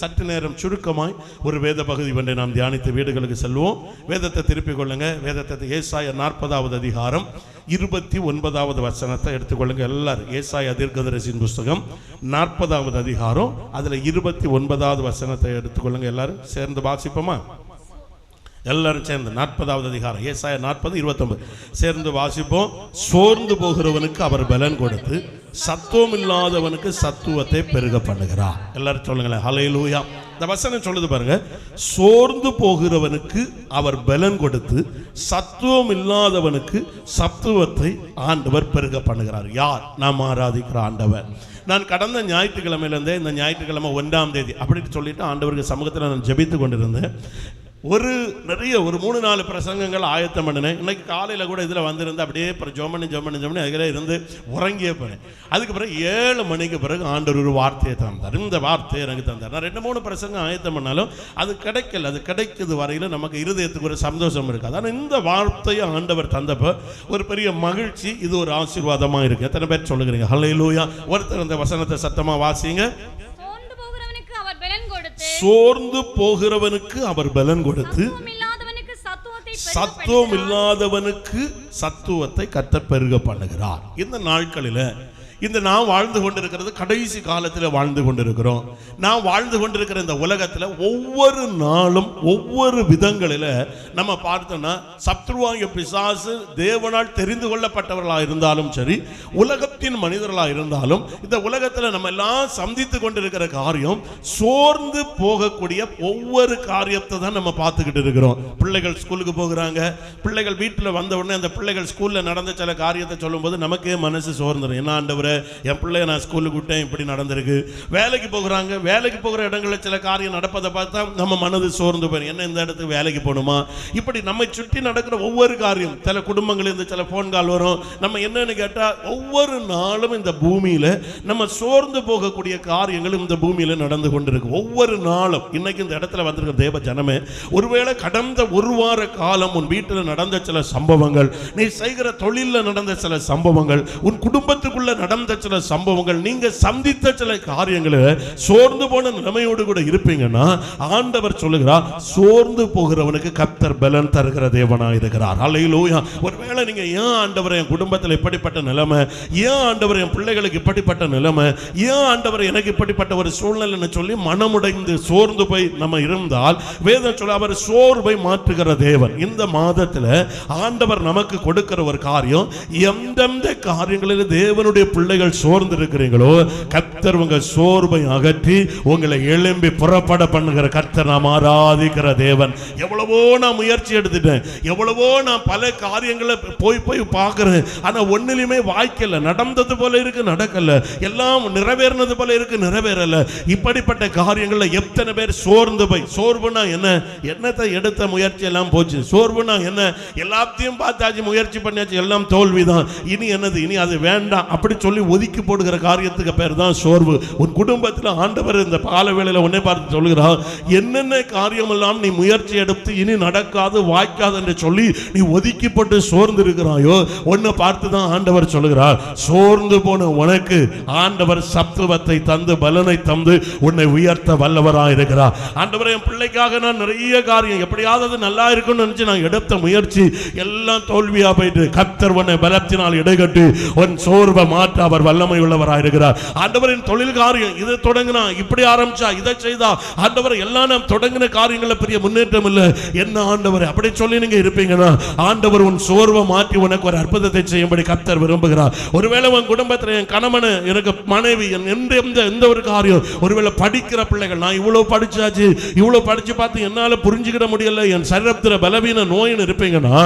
சற்று நேரம் சுருக்கமாய் ஒரு வேத பகுதி ஒன்றை நாம் தியானித்து வீடுகளுக்கு செல்வோம். வேதத்தை திருப்பிக் கொள்ளுங்க. வேதத்தை ஏசாய நாற்பதாவது அதிகாரம் இருபத்தி ஒன்பதாவது வசனத்தை எடுத்துக்கொள்ளுங்க எல்லாரும். ஏசாய தீர்க்கதரசின் புஸ்தகம் நாற்பதாவது அதிகாரம் அதுல இருபத்தி ஒன்பதாவது வசனத்தை எடுத்துக்கொள்ளுங்க எல்லாரும். சேர்ந்து வாசிப்போமா? எல்லாரும் சேர்ந்து நாற்பதாவது அதிகாரம். ஏசாய நாற்பது இருபத்தொன்பது. சேர்ந்து வாசிப்போம். சோர்ந்து போகிறவனுக்கு அவர் பலன் கொடுத்து சத்துவம் இல்லாதவனுக்கு சத்துவத்தை பெருக பண்ணுகிறார் எல்லாரும் சொல்லுங்களேன். ஹalleluya இந்த வசனம் சொல்லுது பாருங்க. சோர்ந்து போகிறவனுக்கு அவர் பலன் கொடுத்து சத்துவம் இல்லாதவனுக்கு சத்துவத்தை ஆண்டவர் பெருக பண்ணுகிறார். யார்? நாம் ஆராதிக்கிற ஆண்டவர். நான் கடந்த ஞாயிற்றுக்கிழமையிலேருந்தே இந்த ஞாயிற்றுக்கிழமை ஒன்றாம் தேதி அப்படின்னு சொல்லிட்டு ஆண்டவருக்கு சமூகத்தில் நான் ஜெபித்து கொண்டிருந்தேன். ஒரு நிறைய ஒரு மூணு நாலு பிரசங்கங்கள் ஆயத்தம் பண்ணினேன். இன்னைக்கு காலையில் கூட இதில் வந்திருந்து அப்படியே அப்புறம் ஜோமனி ஜோமனி ஜோமனி அதில் இருந்து உறங்கியே போனேன். அதுக்கு பிறகு ஏழு மணிக்கு பிறகு ஆண்டவர் ஒரு வார்த்தையை தந்தார். இந்த வார்த்தையை எனக்கு தந்தார். நான் ரெண்டு மூணு பிரசங்கம் ஆயத்தம் பண்ணாலும் அது கிடைக்கல. அது கிடைக்கிறது வரையில் நமக்கு இருதயத்துக்கு ஒரு சந்தோஷம் இருக்காது. ஆனால் இந்த வார்த்தையை ஆண்டவர் தந்தப்போ ஒரு பெரிய மகிழ்ச்சி இது ஒரு ஆசீர்வாதமாக இருக்குது எத்தனை பேர் சொல்லுகிறீங்க? ஹலே லூயா ஒருத்தர் அந்த வசனத்தை சத்தமாக வாசிங்க சோர்ந்து போகிறவனுக்கு அவர் பலன் கொடுத்து சோர்ந்து போகிறவனுக்கு அவர் பலன் கொடுத்து சத்துவம் இல்லாதவனுக்கு சத்துவத்தை கத்த பெருக பண்ணுகிறார் இந்த நாட்களில் இந்த நாம் வாழ்ந்து கொண்டிருக்கிறது கடைசி காலத்தில் வாழ்ந்து கொண்டிருக்கிறோம். நாம் வாழ்ந்து கொண்டிருக்கிற இந்த உலகத்தில் ஒவ்வொரு நாளும் ஒவ்வொரு விதங்களில் நம்ம பார்த்தோம்னா சத்ருவாங்க பிசாசு தேவனால் தெரிந்து கொள்ளப்பட்டவர்களாக இருந்தாலும் சரி உலகத்தின் மனிதர்களாக இருந்தாலும் இந்த உலகத்தில் நம்ம எல்லாம் சந்தித்து கொண்டிருக்கிற காரியம் சோர்ந்து போகக்கூடிய ஒவ்வொரு காரியத்தை தான் நம்ம பார்த்துக்கிட்டு இருக்கிறோம். பிள்ளைகள் ஸ்கூலுக்கு போகிறாங்க பிள்ளைகள் வீட்டில் வந்த உடனே அந்த பிள்ளைகள் ஸ்கூலில் நடந்த சில காரியத்தை சொல்லும்போது நமக்கே மனசு சோர்ந்துடும் என்ன ஆண்டவர் என் பிள்ளைய நான் ஸ்கூலுக்கு விட்டேன் இப்படி நடந்திருக்கு. வேலைக்கு போகிறாங்க வேலைக்கு போகிற இடங்களில் சில காரியம் நடப்பதை பார்த்தா நம்ம மனது சோர்ந்து போயிடும் என்ன இந்த இடத்துக்கு வேலைக்கு போகணுமா? இப்படி நம்மை சுற்றி நடக்கிற ஒவ்வொரு காரியம் சில குடும்பங்கள் சில ஃபோன் கால் வரும். நம்ம என்னன்னு கேட்டால் ஒவ்வொரு நாளும் இந்த பூமியில் நம்ம சோர்ந்து போகக்கூடிய காரியங்கள் இந்த பூமியில் நடந்து கொண்டிருக்கு. ஒவ்வொரு நாளும் இன்னைக்கு இந்த இடத்துல வந்திருக்க தேவ ஜனமே ஒருவேளை கடந்த ஒரு வார காலம் உன் வீட்டில் நடந்த சில சம்பவங்கள் நீ செய்கிற தொழிலில் நடந்த சில சம்பவங்கள் உன் குடும்பத்துக்குள்ள நடந்த சில சம்பவங்கள் நீங்க சந்தித்த சில காரியங்களை சோர்ந்து போன நிலைமையோடு கூட இருப்பீங்கன்னா ஆண்டவர் சொல்லுகிறார் சோர்ந்து போகிறவனுக்கு கத்தர் பலன் தருகிற தேவனா இருக்கிறார். அலையிலோயா ஒருவேளை நீங்க ஏன் ஆண்டவர் என் குடும்பத்தில் இப்படிப்பட்ட நிலைமை ஏன் ஆண்டவர் என் பிள்ளைகளுக்கு இப்படிப்பட்ட நிலைமை ஏன் ஆண்டவர் எனக்கு இப்படிப்பட்ட ஒரு சூழ்நிலைன்னு சொல்லி மனமுடைந்து சோர்ந்து போய் நம்ம இருந்தால் வேதம் சொல்ல அவர் சோர்வை மாற்றுகிற தேவன். இந்த மாதத்தில் ஆண்டவர் நமக்கு கொடுக்கிற ஒரு காரியம் எந்தெந்த காரியங்களில் தேவனுடைய பிள்ளைகள் சோர்ந்து இருக்கிறீங்களோ கர்த்தர் உங்க சோர்வை அகற்றி உங்களை எழும்பி புறப்பட பண்ணுகிற கர்த்தர் நாம் ஆராதிக்கிற தேவன். எவ்வளவோ நான் முயற்சி எடுத்துட்டேன். எவ்வளவோ நான் பல காரியங்களை போய் போய் பார்க்குறேன். ஆனா ஒன்றிலையுமே வாய்க்கல. நடந்தது போல இருக்கு நடக்கல. எல்லாம் நிறைவேறினது போல இருக்கு நிறைவேறல. இப்படிப்பட்ட காரியங்களில் எத்தனை பேர் சோர்ந்து போய் சோர்வுனா என்ன? என்னத்தை எடுத்த முயற்சி எல்லாம் போச்சு. சோர்வுனா என்ன? எல்லாத்தையும் பார்த்தாச்சு முயற்சி பண்ணியாச்சு எல்லாம் தோல்விதான். இனி என்னது? இனி அது வேண்டாம். அப்படி சொல்லி ஒதுக்கி போடுகிற காரியத்துக்கு பேர் தான் சோர்வு. உன் குடும்பத்தில் ஆண்டவர் இந்த கால வேளையில உன்னை பார்த்து சொல்கிறார் என்னென்ன காரியமெல்லாம் நீ முயற்சி எடுத்து இனி நடக்காது வாய்க்காது என்று சொல்லி நீ ஒதுக்கிப்பட்டு சோர்ந்து இருக்கிறாயோ உன்னை பார்த்து தான் ஆண்டவர் சொல்கிறார் சோர்ந்து போன உனக்கு ஆண்டவர் சத்துவத்தை தந்து பலனை தந்து உன்னை உயர்த்த வல்லவராக இருக்கிறார். ஆண்டவர் என் பிள்ளைக்காக நான் நிறைய காரியம் எப்படியாவது நல்லா இருக்கும்னு நினச்சி நான் எடுத்த முயற்சி எல்லாம் தோல்வியாக போயிட்டு கத்தர் உன்னை பலத்தினால் இடைகட்டு உன் சோர்வை மாற்ற அவர் வல்லமை உள்ளவராக இருக்கிறார் ஆண்டவரின் தொழில் காரியம் இதை தொடங்கினா இப்படி ஆரம்பிச்சா இதை செய்தா ஆண்டவர் எல்லாம் நாம் தொடங்கின காரியங்கள பெரிய முன்னேற்றம் இல்லை. என்ன ஆண்டவர் அப்படி சொல்லி நீங்க இருப்பீங்கன்னா ஆண்டவர் உன் சோர்வை மாற்றி உனக்கு ஒரு அற்புதத்தை செய்யும்படி கத்தர் விரும்புகிறார். ஒருவேளை உன் குடும்பத்தில் என் கணவன் எனக்கு மனைவி என் எந்த எந்த எந்த ஒரு காரியம் ஒருவேளை படிக்கிற பிள்ளைகள் நான் இவ்வளவு படிச்சாச்சு இவ்வளவு படிச்சு பார்த்து என்னால புரிஞ்சுக்கிட முடியல என் சரீரத்தில் பலவீன நோயின்னு இருப்பீங்கன்னா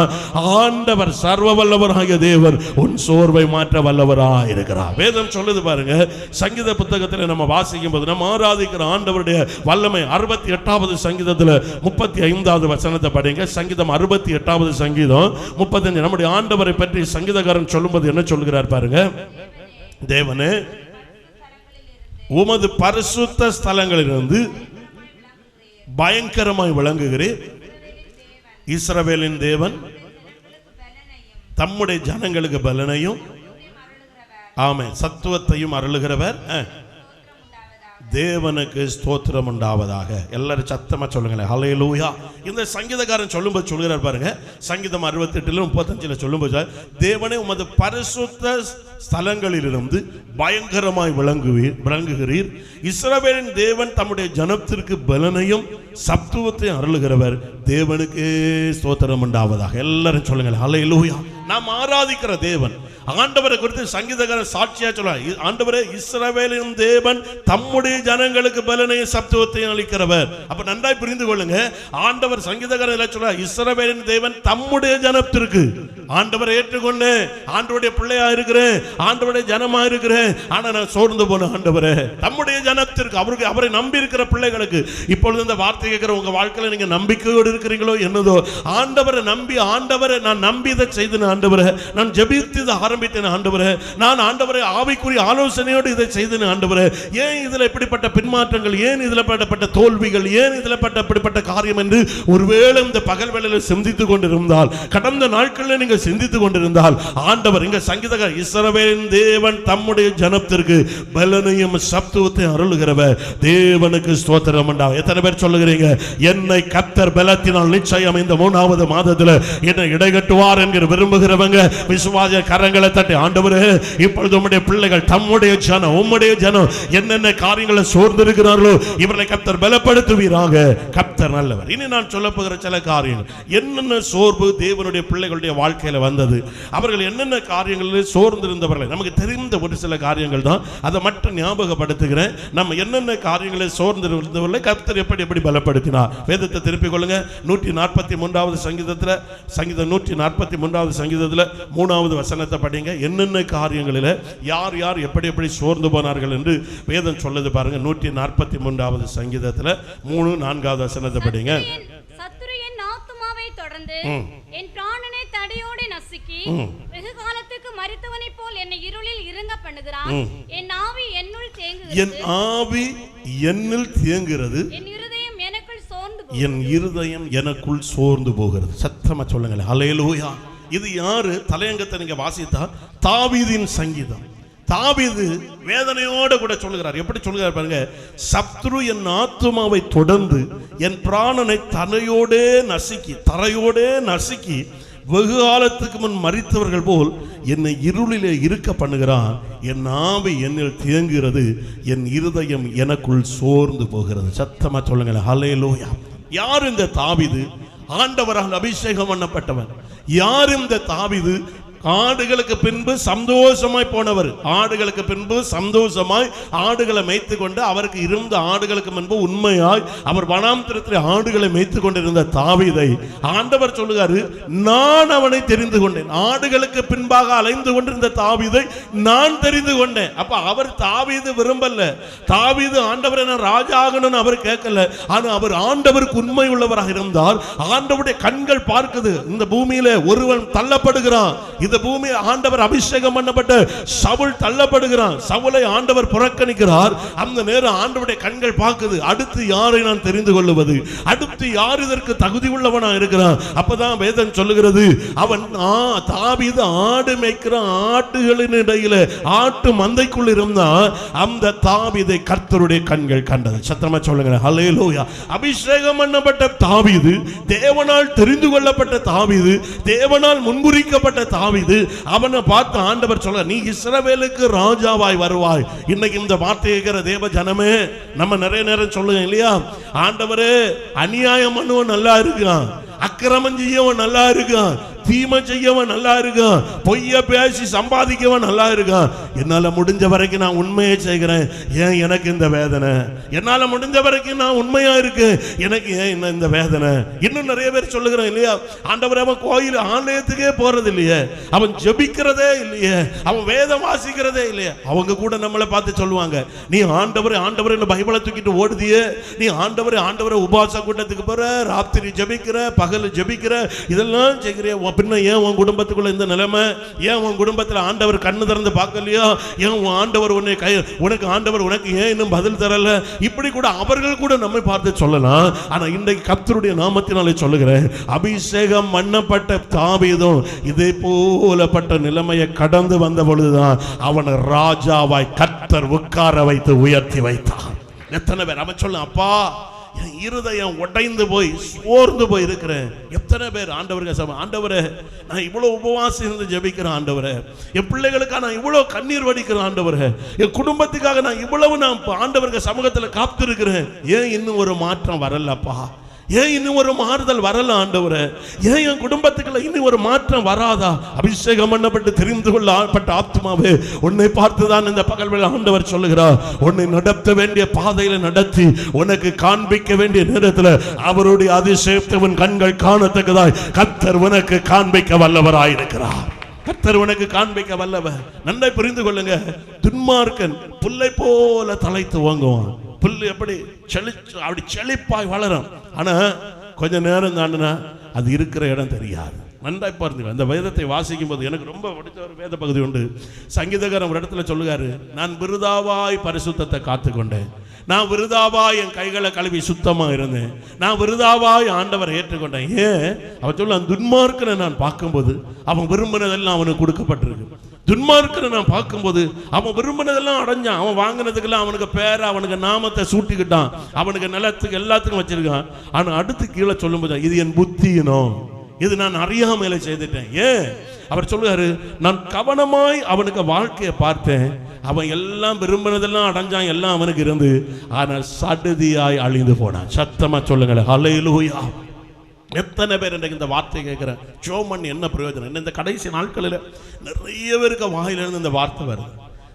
ஆண்டவர் சர்வ வல்லவராகிய தேவர் உன் சோர்வை மாற்ற வல்லவராக இருக்கிறார் வேதம் சொல்லுது பாருங்க சங்கீத புத்தகத்தில் நம்ம வாசிக்கும் போது நம்ம ஆராதிக்கிற ஆண்டவருடைய வல்லமை அறுபத்தி எட்டாவது சங்கீதத்தில் முப்பத்தி ஐந்தாவது வசனத்தை படிங்க. சங்கீதம் அறுபத்தி எட்டாவது சங்கீதம் முப்பத்தஞ்சு. நம்முடைய ஆண்டவரை பற்றி சங்கீதக்காரன் சொல்லும்போது என்ன சொல்கிறார் பாருங்க? தேவனே உமது பரிசுத்த ஸ்தலங்களிலிருந்து பயங்கரமாய் விளங்குகிறேன் இஸ்ரவேலின் தேவன் தம்முடைய ஜனங்களுக்கு பலனையும் ஆமே சத்துவத்தையும் அருளுகிறவர் தேவனுக்கு ஸ்தோத்திரம் உண்டாவதாக எல்லாரும் சத்தமா சொல்லுங்களேன். ஹalleluya இந்த சங்கீதக்காரன் சொல்லும்போது சொல்கிறார் பாருங்க. சங்கீதம் 68 முப்பத்தஞ்சுல சொல்லும்போது தேவனே உமது பரிசுத்த ஸ்தலங்களிலிருந்து பயங்கரமாய் விளங்குவீர் விளங்குகிறீர். இஸ்ரவேலின் தேவன் தம்முடைய ஜனத்திற்கு பலனையும் சத்துவத்தையும் அருளுகிறவர். தேவனுக்கே ஸ்தோத்திரம் உண்டாவதாக எல்லாரும் சொல்லுங்கள் லூயா நாம் ஆராதிக்கிற தேவன் ஆண்டவரை குறித்து சங்கீதக்காரன் சாட்சியா சொல்றார். ஆண்டவரே இஸ்ரவேலின் தேவன் தம்முடைய ஜனங்களுக்கு பலனையும் சத்துவத்தையும் அளிக்கிறவர். அப்ப நன்றாய் புரிந்து கொள்ளுங்க. ஆண்டவர் சங்கீதக்காரன் என்ன சொல்றார்? இஸ்ரவேலின் தேவன் தம்முடைய ஜனத்திற்கு ஆண்டவரை ஏற்றுக்கொண்டு ஆண்டவருடைய பிள்ளையா இருக்கிறேன் ஆண்டவருடைய ஜனமா இருக்கிறேன். ஆனா நான் சோர்ந்து போன ஆண்டவரே தம்முடைய ஜனத்திற்கு அவருக்கு அவரை நம்பி இருக்கிற பிள்ளைகளுக்கு இப்பொழுது இந்த வார்த்தை கேட்கிற உங்க வாழ்க்கையில நீங்க நம்பிக்கையோடு இருக்கிறீங்களோ என்னதோ ஆண்டவரை நம்பி ஆண்டவரை நான் நம்பி இதை செய்தேன் ஆண்டவரை. நான் ஜபித்து இதை ஆரம்பித்தேன் ஆண்டவரே. நான் ஆண்டவரை ஆவிக்குரிய ஆலோசனையோடு இதை செய்தேன் ஆண்டவரே. ஏன் இதில் இப்படிப்பட்ட பின்மாற்றங்கள் ஏன் இதில் பட்டப்பட்ட தோல்விகள் ஏன் இதில் பட்ட இப்படிப்பட்ட காரியம் என்று ஒருவேளை இந்த பகல் வேளையில் சிந்தித்துக் கொண்டிருந்தால் கடந்த நாட்களில் நீங்கள் சிந்தித்துக் கொண்டிருந்தால் ஆண்டவர் இங்க சங்கீதகர் இஸ்ரவேலின் தேவன் தம்முடைய ஜனத்திற்கு பலனையும் சத்துவத்தை அருளுகிறவர். தேவனுக்கு ஸ்தோத்திரம் எத்தனை பேர் சொல்லுகிறீங்க? என்னை கத்தர் பலத்தினால் நிச்சயம் இந்த மூணாவது மாதத்தில் என்னை இடைகட்டுவார் என்று விரும்புகிறவங்க விசுவாச கரங்களை தட்டி ஆண்டவர் இப்பொழுது உம்முடைய பிள்ளைகள் தம்முடைய ஜனம் உம்முடைய ஜனம் என்னென்ன காரியங்களை சோர்ந்திருக்கிறார்களோ இவர்களை கப்தர் பலப்படுத்துவீராக. கப்தர் நல்லவர். இனி நான் சொல்ல போகிற சில காரியங்கள் என்னென்ன சோர்வு தேவனுடைய பிள்ளைகளுடைய வாழ்க்கையில வந்தது அவர்கள் என்னென்ன காரியங்களில் சோர்ந்திருந்தவர்கள். நமக்கு தெரிந்த ஒரு சில காரியங்கள் தான் அதை மட்டும் ஞாபகப்படுத்துகிறேன். நம்ம என்னென்ன காரியங்களை சோர்ந்திருந்தவர்களை கர்த்தர் எப்படி எப்படி பலப்படுத்தினார். வேதத்தை திருப்பிக் கொள்ளுங்க. நூற்றி நாற்பத்தி மூன்றாவது சங்கீதத்தில் சங்கீதம் நூற்றி நாற்பத்தி மூன்றாவது சங்கீதத்தில் மூணாவது வசனத்தை படிங்க. என்னென்ன காரியங்களில் யார் யார் எப்படி எப்படி சோர்ந்து போனார்கள் என்று வேதம் சொல்லுது பாருங்க. நூற்றி நாற்பத்தி மூன்றாவது சங்கீதத்தில் மூணு நான்காவது வசனத்தை படிங்க. என் என் தொடர்ந்து என் பிராணனை தடையோடு நசுக்கி வெகு காலத்துக்கு மரித்தவனைப் போல் என்னை இருளில் இறங்க பண்ணுகிறான் என் ஆவி என்னுள் என் தேங்குகிறது ஆவி என்னில் தேங்குகிறது. என் இருதயம் எனக்குள் சோர்ந்து என் இருதயம் எனக்குள் சோர்ந்து போகிறது. சத்தமா சொல்லுங்களேன். ஹalleluya. இது யாரு? தலையங்கத்தை நீங்க வாசித்தா தாவீதின் சங்கீதம். தாவீது வேதனையோடு கூட சொல்லுகிறார். எப்படி சொல்லுகிறார் பாருங்க சத்ரு என் ஆத்மாவை தொடர்ந்து என் பிராணனை தனையோடே நசுக்கி தரையோடே நசுக்கி வெகு காலத்துக்கு முன் மறித்தவர்கள் போல் என்னை இருளிலே இருக்க பண்ணுகிறான் என் ஆவி என்னில் தேங்குகிறது. என் இருதயம் எனக்குள் சோர்ந்து போகிறது. சத்தமா சொல்லுங்களேன். ஹalleluya. யார் இந்த தாவிது? ஆண்டவரால் அபிஷேகம் பண்ணப்பட்டவன். யார் இந்த தாவிது? ஆடுகளுக்கு பின்பு சந்தோஷமாய் போனவர். ஆடுகளுக்கு பின்பு சந்தோஷமாய் ஆடுகளை மேய்த்து கொண்டு அவருக்கு இருந்த ஆடுகளுக்கு முன்பு உண்மையாய் அவர் வனாந்திரத்தில் ஆடுகளை மேய்த்து கொண்டிருந்த தாவீதை ஆண்டவர் சொல்லுகாரு நான் அவனை தெரிந்து கொண்டேன். ஆடுகளுக்கு பின்பாக அலைந்து கொண்டிருந்த தாவீதை நான் தெரிந்து கொண்டேன். அப்ப அவர் தாவிது விரும்பல. தாவீது ஆண்டவர் என ராஜா ஆகணும்னு அவர் கேட்கல. ஆனா அவர் ஆண்டவருக்கு உண்மை உள்ளவராக இருந்தால் ஆண்டவருடைய கண்கள் பார்க்குது. இந்த பூமியில ஒருவன் தள்ளப்படுகிறான். இந்த பூமி ஆண்டவர் அபிஷேகம் பண்ணப்பட்ட சவுல் தள்ளப்படுகிறான். சவுலை ஆண்டவர் புறக்கணிக்கிறார். அந்த நேரம் ஆண்டவருடைய கண்கள் பார்க்குது. அடுத்து யாரை நான் தெரிந்து கொள்ளுவது? அடுத்து யார் இதற்கு தகுதி உள்ளவனா இருக்கிறான்? அப்பதான் வேதம் சொல்லுகிறது அவன் ஆ- ஆடு மேய்க்கிற ஆட்டுகளின் இடையில ஆட்டு மந்தைக்குள் இருந்தா அந்த தாவிதை கர்த்தருடைய கண்கள் கண்டது. சத்திரமா சொல்லுங்க ஹalleluya. அபிஷேகம் பண்ணப்பட்ட தாவிது தேவனால் தெரிந்து கொள்ளப்பட்ட தாவிது தேவனால் முன்குறிக்கப்பட்ட தாவிது இது. அவனை பார்த்து ஆண்டவர் சொல்ல நீ இஸ்ரவேலுக்கு ராஜாவாய் வருவாய். இன்னைக்கு இந்த வார்த்தை கேட்கிற தேவ ஜனமே நம்ம நிறைய நேரம் சொல்லுங்க இல்லையா? ஆண்டவரே அநியாயம் பண்ணுவோம் நல்லா இருக்கான். அக்கிரமம் செய்யவன் நல்லா இருக்கான். தீமை செய்யவன் நல்லா இருக்கான். பொய்ய பேசி சம்பாதிக்கவன் நல்லா இருக்கான். என்னால முடிஞ்ச வரைக்கும் நான் உண்மையை செய்கிறேன். ஏன் எனக்கு இந்த வேதனை? என்னால முடிஞ்ச வரைக்கும் நான் உண்மையா இருக்கேன். எனக்கு ஏன் இன்னும் இந்த வேதனை? இன்னும் நிறைய பேர் சொல்லுகிறேன் இல்லையா? ஆண்டவர் அவன் கோயில் ஆலயத்துக்கே போறது இல்லையே. அவன் ஜெபிக்கிறதே இல்லையே. அவன் வேதம் வாசிக்கிறதே இல்லையே. அவங்க கூட நம்மளை பார்த்து சொல்லுவாங்க நீ ஆண்டவர் ஆண்டவர்னு பைபிளை தூக்கிட்டு ஓடுதியே. நீ ஆண்டவர் ஆண்டவரை உபாச கூட்டத்துக்கு போகிற ராத்திரி ஜெபிக்கிற பகல் ஜெபிக்கிற. இதெல்லாம் செய்கிறிய பின்ன ஏன் உன் குடும்பத்துக்குள்ள இந்த நிலைமை? ஏன் உன் குடும்பத்துல ஆண்டவர் கண்ணு திறந்து பார்க்கலையோ? ஏன் உன் ஆண்டவர் உன்னை கை உனக்கு ஆண்டவர் உனக்கு ஏன் இன்னும் பதில் தரல? இப்படி கூட அவர்கள் கூட நம்மை பார்த்து சொல்லலாம். ஆனா இன்றைக்கு கத்தருடைய நாமத்தினாலே சொல்லுகிறேன் அபிஷேகம் மண்ணப்பட்ட தாவீதும் இதே போலப்பட்ட நிலைமையை கடந்து வந்த பொழுதுதான் அவனை ராஜாவாய் கத்தர் உட்கார வைத்து உயர்த்தி வைத்தான். எத்தனை பேர் அவன் சொல்ல அப்பா என் இருதயம் உடைந்து போய் சோர்ந்து போய் இருக்கிறேன் எத்தனை பேர் ஆண்டவருங்க சம ஆண்டவரே நான் இவ்வளோ உபவாசம் இருந்து ஜெபிக்கிறேன் ஆண்டவரே. என் பிள்ளைகளுக்காக நான் இவ்வளோ கண்ணீர் வடிக்கிறேன் ஆண்டவரே. என் குடும்பத்துக்காக நான் இவ்வளவு நான் இப்போ ஆண்டவருக்கு சமூகத்தில் காத்திருக்கிறேன். ஏன் இன்னும் ஒரு மாற்றம் வரலப்பா? ஏன் இன்னும் ஒரு மாறுதல் வரல ஆண்டவர? ஏன் என் குடும்பத்துக்குள்ள இன்னும் ஒரு மாற்றம் வராதா? அபிஷேகம் பண்ணப்பட்டு தெரிந்து கொள்ள ஆட்பட்ட ஆத்மாவே உன்னை பார்த்துதான் இந்த பகல் ஆண்டவர் சொல்லுகிறார். உன்னை நடத்த வேண்டிய பாதையில நடத்தி உனக்கு காண்பிக்க வேண்டிய நேரத்தில் அவருடைய அதிசயத்தை உன் கண்கள் காணத்தக்கதாய் கத்தர் உனக்கு காண்பிக்க வல்லவராயிருக்கிறார். கத்தர் உனக்கு காண்பிக்க வல்லவர். நன்றை புரிந்து கொள்ளுங்க. துன்மார்க்கன் புல்லை போல தலை துவங்குவான். புல் எப்படி செழிச்சு அப்படி செழிப்பாய் வளரும். ஆனால் கொஞ்ச நேரம் தாண்டினா அது இருக்கிற இடம் தெரியாது. நன்றாய் பாருங்க அந்த வேதத்தை வாசிக்கும் போது எனக்கு ரொம்ப பிடிச்ச ஒரு வேத பகுதி உண்டு. சங்கீதகாரன் ஒரு இடத்துல சொல்லுகாரு நான் விருதாவாய் பரிசுத்தத்தை காத்துக்கொண்டேன். நான் விருதாவாய் என் கைகளை கழுவி சுத்தமாக இருந்தேன். நான் விருதாவாய் ஆண்டவரை ஏற்றுக்கொண்டேன். ஏன்? அவன் சொல்ல துன்மார்க்கனை நான் பார்க்கும்போது அவன் விரும்பினதெல்லாம் அவனுக்கு கொடுக்கப்பட்டிருக்கு. துன்மார்க்கரை நான் பார்க்கும்போது அவன் விரும்பினதெல்லாம் அடைஞ்சான். அவன் வாங்கினதுக்கெல்லாம் அவனுக்கு பேரை அவனுக்கு நாமத்தை சூட்டிக்கிட்டான். அவனுக்கு நிலத்துக்கு எல்லாத்துக்கும் வச்சிருக்கான். ஆனால் அடுத்து கீழே சொல்லும்போது இது என் புத்தியினோ இது நான் அறியாமையில செய்துட்டேன். ஏன்? அவர் சொல்லுவாரு நான் கவனமாய் அவனுக்கு வாழ்க்கையை பார்த்தேன். அவன் எல்லாம் விரும்பினதெல்லாம் அடைஞ்சான் எல்லாம் அவனுக்கு இருந்து. ஆனால் சடுதியாய் அழிந்து போனான். சத்தமா சொல்லுங்களேன். அலையிலூயா எத்தனை பேர் இன்றைக்கு இந்த வார்த்தை கேட்குறேன்? ஜோமன் என்ன பிரயோஜனம்? என்ன இந்த கடைசி நாட்களில் நிறைய பேருக்கு வாயிலிருந்து இந்த வார்த்தை வருது.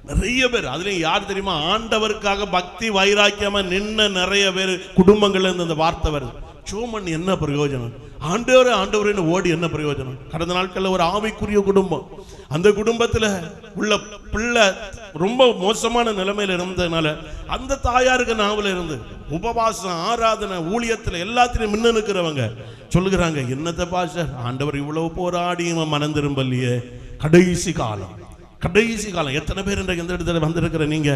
நிறைய பேர் அதுலேயும் யார் தெரியுமா? ஆண்டவருக்காக பக்தி வைராக்கியமாக நின்ன நிறைய பேர் குடும்பங்கள்ல இருந்து இந்த வார்த்தை வருது. சோமன் என்ன பிரயோஜனம்? ஆண்டவர் ஆண்டவர்னு ஓடி என்ன பிரயோஜனம்? கடந்த நாட்களில் ஒரு ஆவிக்குரிய குடும்பம். அந்த குடும்பத்துல உள்ள பிள்ளை ரொம்ப மோசமான நிலைமையில இருந்ததுனால அந்த தாயாருக்கு நாவல இருந்து உபவாசம் ஆராதனை ஊழியத்துல எல்லாத்திலையும் முன்ன நிற்கிறவங்க சொல்லுகிறாங்க என்னத்த பாஷர் ஆண்டவர் இவ்வளவு போராடி இவன் மனம் திரும்பலையே கடைசி காலம். கடைசி காலம். எத்தனை பேர் இன்றைக்கு எந்த இடத்துல வந்திருக்கிற நீங்க?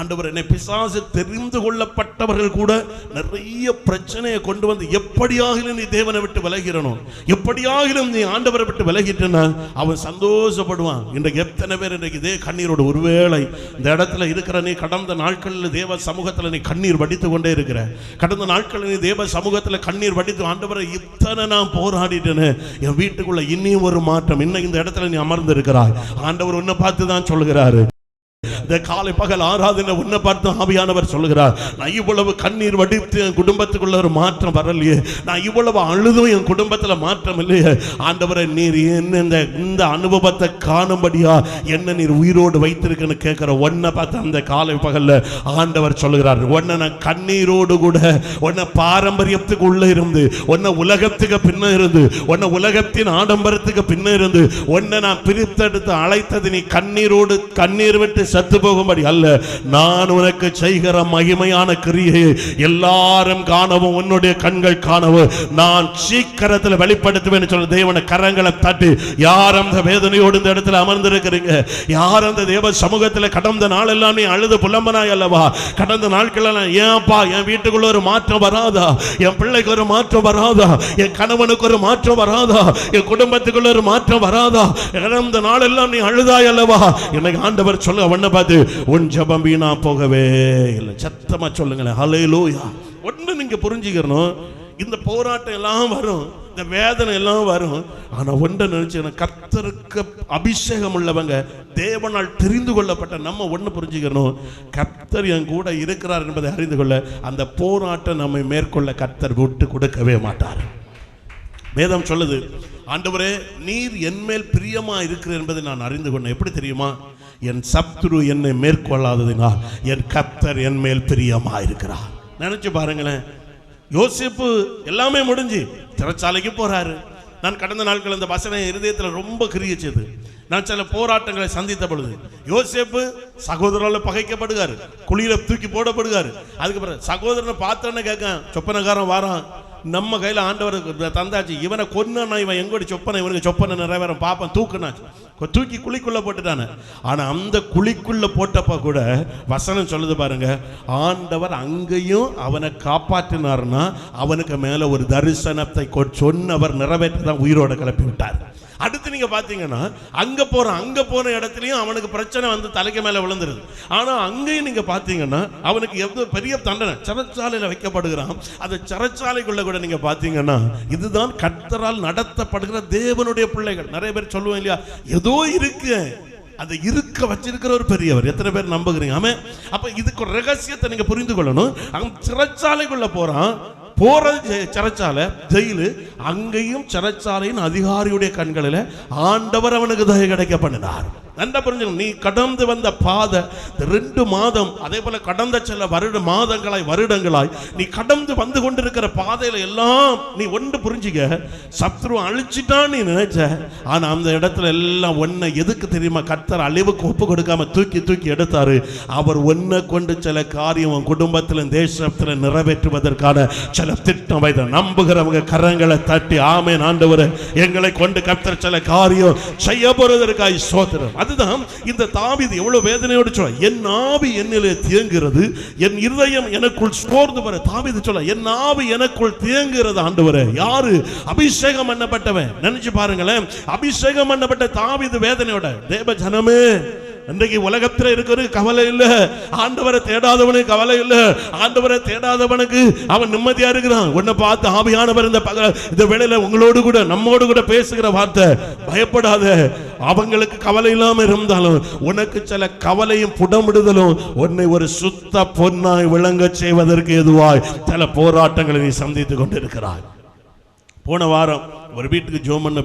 ஆண்டவர் என்னை பிசாசு தெரிந்து கொள்ளப்பட்டவர்கள் கூட நிறைய பிரச்சனையை கொண்டு வந்து எப்படியாகிலும் நீ தேவனை விட்டு விலகிறணும் எப்படியாகிலும் நீ ஆண்டவரை விட்டு விலகிட்டனா அவன் சந்தோஷப்படுவான். இன்றைக்கு எத்தனை பேர் இன்றைக்கு இதே கண்ணீரோட ஒருவேளை இந்த இடத்துல இருக்கிற நீ கடந்த நாட்களில் தேவ சமூகத்தில் நீ கண்ணீர் வடித்து கொண்டே இருக்கிற. கடந்த நாட்களில் நீ தேவ சமூகத்தில் கண்ணீர் வடித்து ஆண்டவரை இத்தனை நான் போராடிட்டேன்னு என் வீட்டுக்குள்ள இன்னும் ஒரு மாற்றம். இன்னும் இந்த இடத்துல நீ அமர்ந்து இருக்கிறாய் ஆண்டவர் உன்னை பார்த்து தான் சொல்லுகிறாரு. இந்த காலை பகல் ஆராதனை உன்னை பார்த்து ஆவியானவர் சொல்லுகிறார் நான் இவ்வளவு கண்ணீர் வடித்து என் குடும்பத்துக்குள்ள ஒரு மாற்றம் வரலையே. நான் இவ்வளவு அழுதும் என் குடும்பத்தில் மாற்றம் இல்லையே. ஆண்டவரை நீர் என்ன இந்த அனுபவத்தை காணும்படியா என்ன நீர் உயிரோடு வைத்திருக்குன்னு கேட்குற உன்னை பார்த்து அந்த காலை பகலில் ஆண்டவர் சொல்லுகிறார். உன்னை நான் கண்ணீரோடு கூட உன்னை பாரம்பரியத்துக்கு உள்ளே இருந்து உன்னை உலகத்துக்கு பின்ன இருந்து உன்னை உலகத்தின் ஆடம்பரத்துக்கு பின்ன இருந்து உன்னை நான் பிரித்தெடுத்து அழைத்தது நீ கண்ணீரோடு கண்ணீர் விட்டு சத்து போகும்படி அல்ல. நான் உனக்கு செய்கிற மகிமையான கிரியையை எல்லாரும் காணவும் உன்னுடைய கண்கள் காணவும். நான் சீக்கிரத்தில் வெளிப்படுத்துவேன் சொல்ல தேவனை கரங்களை தட்டி யார் அந்த வேதனையோடு இந்த இடத்துல அமர்ந்திருக்கிறீங்க? யார் அந்த தேவ சமூகத்தில் கடந்த நாள் எல்லாம் நீ அழுது புலம்பனாய் அல்லவா? கடந்த நாட்களெல்லாம் ஏன்ப்பா என் வீட்டுக்குள்ள ஒரு மாற்றம் வராதா? என் பிள்ளைக்கு ஒரு மாற்றம் வராதா? என் கணவனுக்கு ஒரு மாற்றம் வராதா? என் குடும்பத்துக்குள்ள ஒரு மாற்றம் வராதா? கடந்த நாள் எல்லாம் நீ அழுதாய் அல்லவா? என்னை ஆண்டவர் சொல்ல உன்னை பார்த்து உன் ஜபம் வீணா போகவே இல்லை. சத்தமா சொல்லுங்களேன். ஹalleluya ஒன்று நீங்க புரிஞ்சுக்கணும். இந்த போராட்டம் எல்லாம் வரும். இந்த வேதனை எல்லாம் வரும். ஆனா ஒன்றை நினைச்சுக்கணும். கர்த்தருக்கு அபிஷேகம் உள்ளவங்க தேவனால் தெரிந்து கொள்ளப்பட்ட நம்ம ஒன்று புரிஞ்சுக்கணும். கர்த்தர் என் கூட இருக்கிறார் என்பதை அறிந்து கொள்ள அந்த போராட்டம் நம்மை மேற்கொள்ள கர்த்தர் விட்டு கொடுக்கவே மாட்டார். வேதம் சொல்லுது ஆண்டவரே நீர் என்மேல் பிரியமா இருக்கிற என்பதை நான் அறிந்து கொண்டேன். எப்படி தெரியுமா? என் சத்ரு என்னை மேற்கொள்ளாததினால் என் கத்தர் என் மேல் பிரியமா இருக்கிறார். நினைச்சு பாருங்களேன். யோசிப்பு எல்லாமே முடிஞ்சு திறச்சாலைக்கு போறாரு. நான் கடந்த நாட்கள் அந்த வசனம் இருதயத்தில் ரொம்ப கிரியச்சது. நான் சில போராட்டங்களை சந்தித்த பொழுது யோசேப்பு சகோதரரால் பகைக்கப்படுகாரு. குழியில தூக்கி போடப்படுகார். அதுக்கு பிறகு சகோதரனை பார்த்தோன்னு கேட்க சொப்பனக்காரன் வாரான். நம்ம கையில் ஆண்டவர் தந்தாச்சு. இவனை கொன்னு இவன் எங்கோடி சொப்பனை? இவனுக்கு சொப்பனை நிறைவேறும். பாப்பன் தூக்குனாச்சு. தூக்கி குழிக்குள்ள போட்டுட்டானே. ஆனா அந்த குழிக்குள்ள போட்டப்ப கூட வசனம் சொல்லுது பாருங்க ஆண்டவர் அங்கேயும் அவனை காப்பாற்றினார்னா அவனுக்கு மேல ஒரு தரிசனத்தை சொன்னவர் நிறைவேற்றி தான் உயிரோட கிளப்பி விட்டார் அடுத்து நீங்க பாத்தீங்கன்னா அங்க போற அங்க போன இடத்துலயும் அவனுக்கு பிரச்சனை வந்து தலைக்கு மேல விழுந்துருது. ஆனா அங்கேயும் நீங்க பாத்தீங்கன்னா அவனுக்கு எவ்வளவு பெரிய தண்டனை சிறைச்சாலையில வைக்கப்படுகிறான். அந்த சிறைச்சாலைக்குள்ள கூட நீங்க பாத்தீங்கன்னா இதுதான் கர்த்தரால் நடத்தப்படுகிற தேவனுடைய பிள்ளைகள். நிறைய பேர் சொல்லுவோம் இல்லையா ஏதோ இருக்கு. அந்த இருக்க வச்சிருக்கிற ஒரு பெரியவர். எத்தனை பேர் நம்புகிறீங்க? ஆமே அப்ப இதுக்கு ஒரு ரகசியத்தை நீங்க புரிந்து கொள்ளணும். அவன் சிறைச்சாலைக்குள்ள போறான். போறது சிறைச்சாலை ஜெயிலு. அங்கேயும் சிறைச்சாலையின் அதிகாரியுடைய கண்களில் ஆண்டவர் அவனுக்கு தகை கிடைக்க பண்ணினார். நன்றா புரிஞ்சுக்கணும். நீ கடந்து வந்த பாதை ரெண்டு மாதம் அதே போல கடந்த சில வருட மாதங்களாய் வருடங்களாய் நீ கடந்து வந்து கொண்டிருக்கிற பாதையில எல்லாம் நீ ஒன்று புரிஞ்சுக்க. சத்ரு அழிச்சிட்டான் நீ நினைச்ச ஆனா அந்த இடத்துல எல்லாம் ஒன்னை எதுக்கு தெரியுமா? கர்த்தர் அழிவுக்கு ஒப்பு கொடுக்காம தூக்கி தூக்கி எடுத்தாரு. அவர் ஒன்னை கொண்டு சில காரியம் உன் குடும்பத்தில் தேசத்தில் நிறைவேற்றுவதற்கான சில திட்டம் வைத்த நம்புகிறவங்க கரங்களை தட்டி ஆமே ஆண்டவர் எங்களை கொண்டு கர்த்தர் சில காரியம் செய்ய போறதற்காக சோதரம் அதுதான் இந்த தாவிது எவ்வளவு வேதனையோடு சொல்ல என் ஆவி என்னிலே தேங்குகிறது என் இருதயம் எனக்குள் சோர்ந்து வர. தாவிது சொல்ல என் ஆவி எனக்குள் தியங்குகிறது ஆண்டவரே. யாரு? அபிஷேகம் பண்ணப்பட்டவன். நினைச்சு பாருங்களேன். அபிஷேகம் பண்ணப்பட்ட தாவிது வேதனையோட தேவ ஜனமே இன்றைக்கு உலகத்தில் இருக்கிற கவலை இல்லை. ஆண்டவரை தேடாதவனுக்கு கவலை இல்லை. ஆண்டவரை தேடாதவனுக்கு அவன் நிம்மதியா இருக்கிறான். உன்னை பார்த்து ஆவியானவர் இந்த பக இந்த வேளையில உங்களோடு கூட நம்மோடு கூட பேசுகிற வார்த்தை பயப்படாத. அவங்களுக்கு கவலை இல்லாம இருந்தாலும் உனக்கு சில கவலையும் புடமிடுதலும் உன்னை ஒரு சுத்த பொன்னாய் விளங்க செய்வதற்கு எதுவாய் சில போராட்டங்களை நீ சந்தித்துக் கொண்டிருக்கிறாய். போன வாரம் ஒரு வீட்டுக்கு ஜோம் பண்ண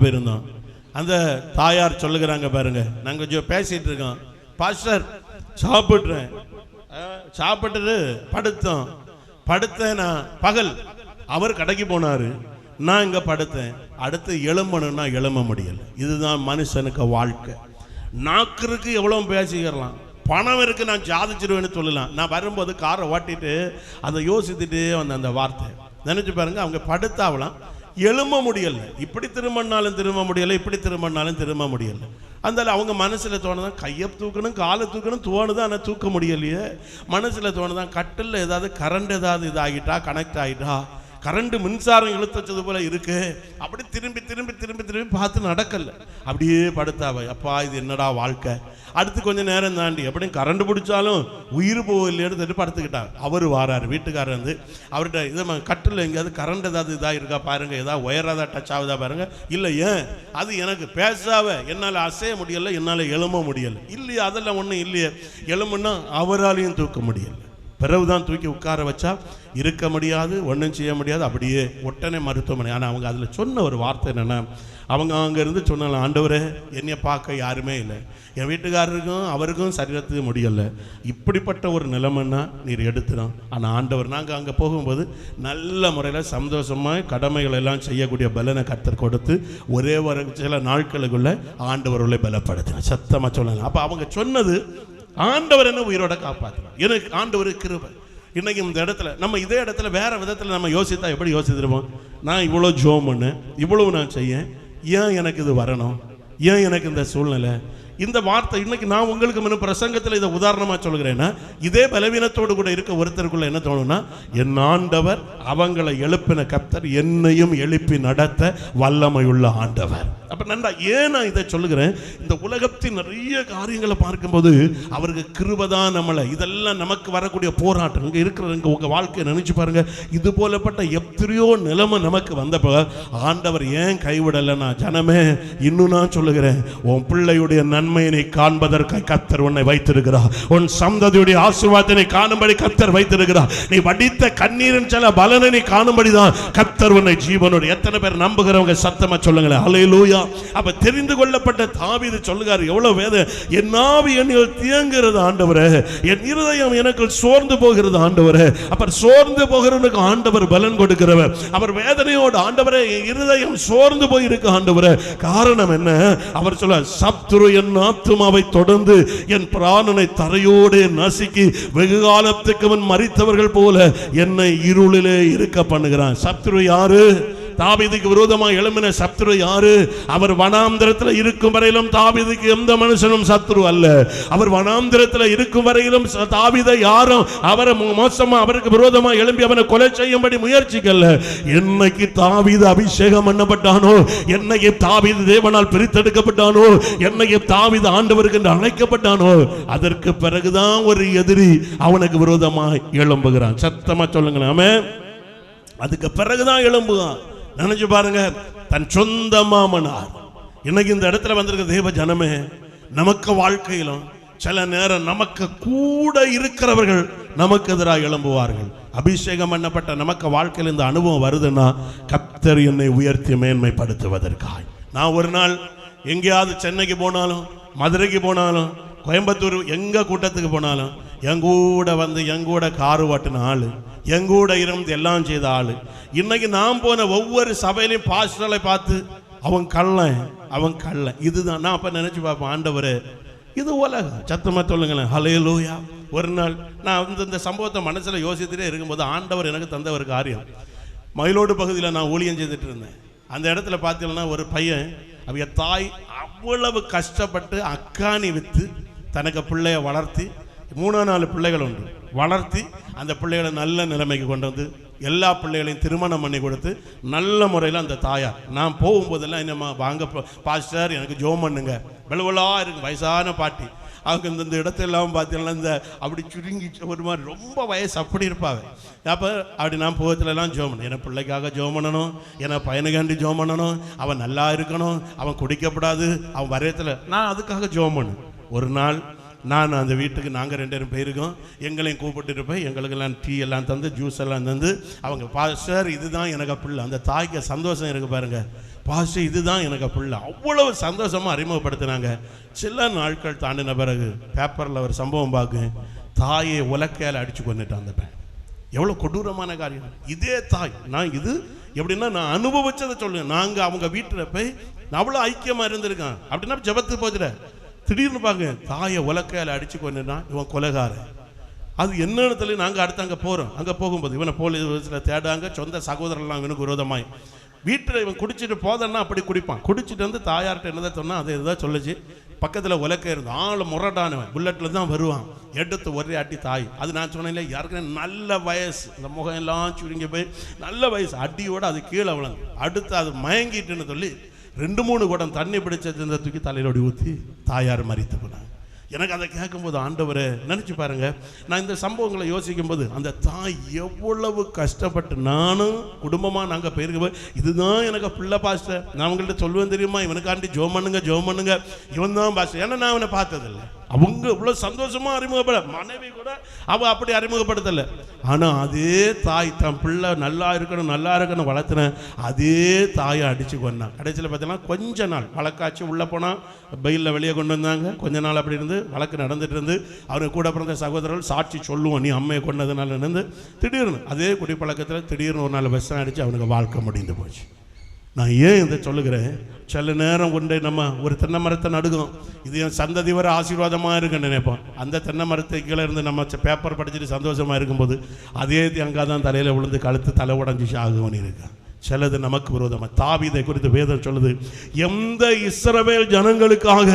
அந்த தாயார் சொல்லுகிறாங்க பாருங்க. நாங்க ஜோ பேசிட்டு இருக்கோம் பாஸ்டர் சாப்பிட்றேன். சாப்பிட்டது சாப்பிட்டுட்டு படுத்தோம். படுத்தேன் நான். பகல். அவர் கடைக்கு போனாரு. நான் இங்க படுத்தேன். அடுத்து எழும்பணும்னா எழும்ப முடியல. இதுதான் மனுஷனுக்கு வாழ்க்கை. நாக்கருக்கு எவ்வளவு பேசிக்கிறலாம். பணம் இருக்கு நான் சாதிச்சிருவேன்னு சொல்லலாம். நான் வரும்போது காரை ஓட்டிட்டு அதை யோசித்துட்டே வந்த அந்த வார்த்தை. நினைச்சு பாருங்க அவங்க படுத்தாவலாம். எழும்ப முடியல. இப்படி திரும்பினாலும் திரும்ப முடியலை இப்படி திரும்பினாலும் திரும்ப முடியல. அந்த அவங்க மனசில் தோணுதான் கையை தூக்கணும் காலை தூக்கணும் தோணுதான் ஆனால் தூக்க முடியலையே? மனசில் தோணுதான் கட்டில் ஏதாவது கரண்ட் ஏதாவது இதாகிட்டா கனெக்ட் ஆகிட்டா? கரண்ட் மின்சாரம் இழுத்தது போல இருக்கு. அப்படி திரும்பி திரும்பி திரும்பி திரும்பி பார்த்து நடக்கல. அப்படியே படுத்தாவ அப்பா இது என்னடா வாழ்க்கை? அடுத்து கொஞ்சம் நேரம் தாண்டி எப்படியும் கரண்ட் பிடிச்சாலும் உயிர் போகலையேன்னு சொல்லிட்டு படுத்துக்கிட்டார். அவர் வாரார் வீட்டுக்காரர் வந்து அவர்கிட்ட இதை ம- கட்டில் எங்கேயாவது கரண்ட் ஏதாவது இதாக இருக்கா பாருங்க ஏதாவது ஒயர் ஏதாவது டச் ஆகுதா பாருங்க? இல்லை ஏன்? அது எனக்கு பேசாவ என்னால் அசைய முடியல என்னால் எழும்ப முடியலை. இல்லையா அதெல்லாம் ஒன்றும் இல்லையே. எழும்புன்னா அவராலையும் தூக்க முடியலை. பிறகு தான் தூக்கி உட்கார வச்சா இருக்க முடியாது ஒன்றும் செய்ய முடியாது. அப்படியே ஒட்டனே மருத்துவமனை. ஆனால் அவங்க அதில் சொன்ன ஒரு வார்த்தை என்னென்னா அவங்க அங்கேருந்து சொன்னாங்க ஆண்டவரே என்னை பார்க்க யாருமே இல்லை. என் வீட்டுக்காரருக்கும் அவருக்கும் சரீரத்துக்கு முடியலை. இப்படிப்பட்ட ஒரு நிலைமைன்னா நீர் எடுத்துடும் ஆனால் ஆண்டவர் நாங்கள் அங்கே போகும்போது நல்ல முறையில் சந்தோஷமாக கடமைகள் எல்லாம் செய்யக்கூடிய பலனை கத்தர் கொடுத்து ஒரே ஒரு சில நாட்களுக்குள்ளே ஆண்டவர்களை பலப்படுத்தின சத்தமாக சொல்லலாம். அப்போ அவங்க சொன்னது ஆண்டவர் என்ன உயிரோட காப்பாற்றுறார் எனக்கு ஆண்டவர் கிருபை. இன்னைக்கு இந்த இடத்துல நம்ம இதே இடத்துல வேற விதத்தில் நம்ம யோசித்தா எப்படி யோசிச்சிருப்போம் நான் இவ்வளோ ஜோம் பண்ணேன் இவ்வளவு நான் செய்யேன். ஏன் எனக்கு இது வரணும்? ஏன் எனக்கு இந்த சூழ்நிலை? இந்த வார்த்தை இன்னைக்கு நான் உங்களுக்கு முன்ன பிரசங்கத்தில் இதை உதாரணமாக சொல்கிறேன்னா இதே பலவீனத்தோடு கூட இருக்க ஒருத்தருக்குள்ள என்ன தோணும்னா என் ஆண்டவர் அவங்களை எழுப்பின கர்த்தர் என்னையும் எழுப்பி நடத்த வல்லமையுள்ள ஆண்டவர். அப்ப நன்றா ஏன் நான் இதை சொல்லுகிறேன்? இந்த உலகத்தின் நிறைய காரியங்களை பார்க்கும்போது அவருக்கு கிருபதான் நம்மளை. இதெல்லாம் நமக்கு வரக்கூடிய போராட்டம். இங்க இருக்கிறவங்க உங்கள் வாழ்க்கையை நினைச்சு பாருங்க. இது போலப்பட்ட எத்தனையோ நிலைமை நமக்கு வந்தப்போ ஆண்டவர் ஏன் கைவிடலைன்னா ஜனமே இன்னும் நான் சொல்லுகிறேன் உன் பிள்ளையுடைய நன்மையினை காண்பதற்கு கத்தர் உன்னை வைத்திருக்கிறார். உன் சந்ததியுடைய ஆசீர்வாதத்தினை காணும்படி கத்தர் வைத்திருக்கிறார். நீ வடித்த கண்ணீரின் சில பலனை நீ காணும்படிதான் கத்தர் உன்னை ஜீவனோடு. எத்தனை பேர் நம்புகிறவங்க சத்தமா சொல்லுங்களேன். அலையிலூயா அப்ப தெரிந்து கொள்ளப்பட்ட தாவிது சொல்லுகிறார் எவ்வளவு வேத என் ஆவி என்னில் தியங்குகிறது ஆண்டவரே. என் இருதயம் எனக்கு சோர்ந்து போகிறது ஆண்டவரே. அப்ப சோர்ந்து போகிறவனுக்கு ஆண்டவர் பலன் கொடுக்கிறவர். அவர் வேதனையோடு ஆண்டவரே இருதயம் சோர்ந்து போயிருக்கு ஆண்டவரே. காரணம் என்ன? அவர் சொல்ல சத்துரு என் ஆத்துமாவை தொடர்ந்து என் பிராணனை தரையோடு நசுக்கி வெகு காலத்துக்கு முன் மறித்தவர்கள் போல என்னை இருளிலே இருக்க பண்ணுகிறான். சத்ரு யாரு? தாவீதுக்கு விரோதமாக எழும்பின சத்ரு யாரு? அவர் வனாந்திரத்தில் இருக்கும் வரையிலும் தாவீதுக்கு எந்த மனுஷனும் சத்ரு அல்ல. அவர் வனாந்திரத்தில் இருக்கும் வரையிலும் ச- யாரும் அவரை மோசமாக மோசமா அவருக்கு விரோதமா எழும்பி அவனை கொலை செய்யும்படி முயற்சிக்கல. என்னைக்கு தாவித அபிஷேகம் பண்ணப்பட்டானோ? என்னைக்கு தாவீது தேவனால் பிரித்தெடுக்கப்பட்டானோ? என்னைக்கு தாவித ஆண்டவருக்கு என்று அழைக்கப்பட்டானோ? அதற்கு பிறகுதான் ஒரு எதிரி அவனுக்கு விரோதமாக எழும்புகிறான். சத்தமா சொல்லுங்களேன். ஆமென். அதுக்கு பிறகுதான் எழும்புவான். நினைச்சு பாருங்க தன் சொந்த மாமனார். இன்னைக்கு இந்த இடத்துல வந்திருக்க தேவ ஜனமே நமக்கு வாழ்க்கையிலும் சில நேரம் நமக்கு கூட இருக்கிறவர்கள் நமக்கு எதிராக எழும்புவார்கள். அபிஷேகம் பண்ணப்பட்ட நமக்கு வாழ்க்கையில் இந்த அனுபவம் வருதுன்னா கத்தர் என்னை உயர்த்தி மேன்மைப்படுத்துவதற்காய். நான் ஒரு நாள் எங்கேயாவது சென்னைக்கு போனாலும் மதுரைக்கு போனாலும் கோயம்புத்தூர் எங்க கூட்டத்துக்கு போனாலும் எங்கூட வந்து எங்கூட கார் காரு ஓட்டின ஆள் எங்கூட இருந்து எல்லாம் செய்த ஆள். இன்னைக்கு நான் போன ஒவ்வொரு சபையிலையும் பாஸ்டர்களை பார்த்து அவன் கள்ளன் அவன் கள்ளன். இதுதான். நான் அப்ப நினைச்சு பார்ப்பேன் ஆண்டவர் இது உலகம். சத்தமா சொல்லுங்களேன். ஹலேலூயா ஒரு நாள் நான் வந்து இந்த சம்பவத்தை மனசுல யோசித்துட்டே இருக்கும்போது ஆண்டவர் எனக்கு தந்த ஒரு காரியம். மயிலோடு பகுதியில் நான் ஊழியம் செய்துட்டு இருந்தேன். அந்த இடத்துல பார்த்தீங்கன்னா ஒரு பையன் அவங்க தாய் அவ்வளவு கஷ்டப்பட்டு அக்காணி விற்று தனக்கு பிள்ளைய வளர்த்தி மூணு நாலு பிள்ளைகள் உண்டு வளர்த்தி அந்த பிள்ளைகளை நல்ல நிலைமைக்கு கொண்டு வந்து எல்லா பிள்ளைகளையும் திருமணம் பண்ணி கொடுத்து நல்ல முறையில் அந்த தாயார். நான் போகும்போதெல்லாம் என்னம்மா வாங்க பாஸ்டர் எனக்கு ஜோம் பண்ணுங்க. வெளுவலா இருக்கு வயசான பாட்டி. அவங்க இந்த இந்த இடத்தெல்லாம் பார்த்தீங்கன்னா இந்த அப்படி சுருங்கி ஒரு மாதிரி ரொம்ப வயசு அப்படி இருப்பாங்க. அப்போ அப்படி நான் போகத்துலலாம் ஜோம் பண்ணேன் என் பிள்ளைக்காக ஜோம் பண்ணணும் என் பையனுக்காண்டி ஜோம் பண்ணணும் அவன் நல்லா இருக்கணும் அவன் குடிக்கப்படாது அவன் வரையத்தில். நான் அதுக்காக ஜோம் பண்ணு ஒரு நாள் நான் அந்த வீட்டுக்கு நாங்கள் ரெண்டு பேரும் போயிருக்கோம். எங்களையும் கூப்பிட்டுட்டு போய் எங்களுக்கெல்லாம் டீ எல்லாம் தந்து ஜூஸ் எல்லாம் தந்து அவங்க பாஸ்டர் இதுதான் எனக்கு பிள்ளை. அந்த தாய்க்கு சந்தோஷம் இருக்குது பாருங்கள் பாஸ்டர் இதுதான் எனக்கு பிள்ளை. அவ்வளவு சந்தோஷமாக அறிமுகப்படுத்தினாங்க. சில நாட்கள் தாண்டின பிறகு பேப்பரில் ஒரு சம்பவம் பார்க்க தாயை உலக்கையால் அடித்து கொண்டுட்டான் அந்த பையன் எவ்வளோ கொடூரமான காரியம். இதே தாய் நான் இது எப்படின்னா நான் அனுபவிச்சதை சொல்லுவேன். நாங்கள் அவங்க வீட்டில் போய் நான் அவ்வளோ ஐக்கியமாக இருந்திருக்கேன். அப்படின்னா ஜபத்து போதில் திடீர்னு பாருங்க தாயை உலக்கையால் அடிச்சு கொண்டுனா இவன் கொலைகாரன். அது என்னன்னு சொல்லி நாங்கள் அடுத்து அங்கே போகிறோம் அங்கே போகும்போது இவனை போலீஸில் தேடாங்க சொந்த சகோதரர்லாம் இவனுக்கு விரோதமாய். வீட்டில் இவன் குடிச்சிட்டு போதன்னா அப்படி குடிப்பான். குடிச்சிட்டு வந்து தாயார்கிட்ட என்னதான் சொன்னால் அதை இதுதான் சொல்லுச்சு. பக்கத்தில் உலக்க இருந்து ஆள் முரடானவன். புல்லட்டில் தான் வருவான். எடுத்து ஒரே அடி தாய். அது நான் சொன்னேன்ல யாருக்குமே நல்ல வயசு. இந்த முகம் எல்லாம் சுருங்கி போய் நல்ல வயசு. அடியோடு அது கீழே விழுந்து. அடுத்து அது மயங்கிட்டுன்னு சொல்லி ரெண்டு மூணு குடம் தண்ணி பிடிச்ச இந்த தூக்கி தலையிலோடி ஊற்றி தாயார் மறித்து போனாங்க. எனக்கு அதை கேட்கும்போது ஆண்டவரை நினச்சி பாருங்க. நான் இந்த சம்பவங்களை யோசிக்கும் போது அந்த தாய் எவ்வளவு கஷ்டப்பட்டு நானும் குடும்பமாக நாங்கள் போயிருக்க இதுதான் எனக்கு பிள்ளை பாஸ்டர். நான் அவங்கள்ட்ட சொல்லுவேன் தெரியுமா? இவனுக்காண்டி ஜோம் பண்ணுங்க ஜோம் பண்ணுங்க. இவன் தான் பாஸ்டர். ஏன்னா நான் அவனை பார்த்ததில்லை. அவங்க இவ்வளோ சந்தோஷமா அறிமுகப்பட மனைவி கூட அவ அப்படி அறிமுகப்படுத்தலை. ஆனால் அதே தாய் தன் பிள்ளை நல்லா இருக்கணும் நல்லா இருக்கணும் வளர்த்துனேன். அதே தாயை அடிச்சு கொண்டான் கடைசியில் பார்த்தீங்கன்னா கொஞ்ச நாள் வழக்காச்சு உள்ளே போனால் பெயிலில் வெளியே கொண்டு வந்தாங்க. கொஞ்ச நாள் அப்படி இருந்து வழக்கு நடந்துட்டு இருந்து அவருக்கு கூட பிறந்த சகோதரர்கள் சாட்சி சொல்லுவோம் நீ அம்மையை கொண்டதுனால இருந்து. திடீர்னு அதே குடிப்பழக்கத்தில் திடீர்னு ஒரு நாள் விஷம் அடித்து அவனுக்கு வாழ்க்கை முடிந்து போச்சு. நான் ஏன் இதை சொல்லுகிறேன்? சில நேரம் கொண்டு நம்ம ஒரு தென்னை மரத்தை நடுக்கும் இது என் சந்ததி வரை ஆசீர்வாதமாக இருக்குன்னு நினைப்போம். அந்த தென்னை மரத்தை கீழே இருந்து நம்ம பேப்பர் படிச்சுட்டு சந்தோஷமாக இருக்கும்போது அதே அங்கே தான் தலையில் விழுந்து கழுத்து தலை உடஞ்சி சாகுவன் இருக்கேன் சிலது நமக்கு விரோதமாக தாவிதை குறித்து வேதம் சொல்லுது எந்த இஸ்ரவேல் ஜனங்களுக்காக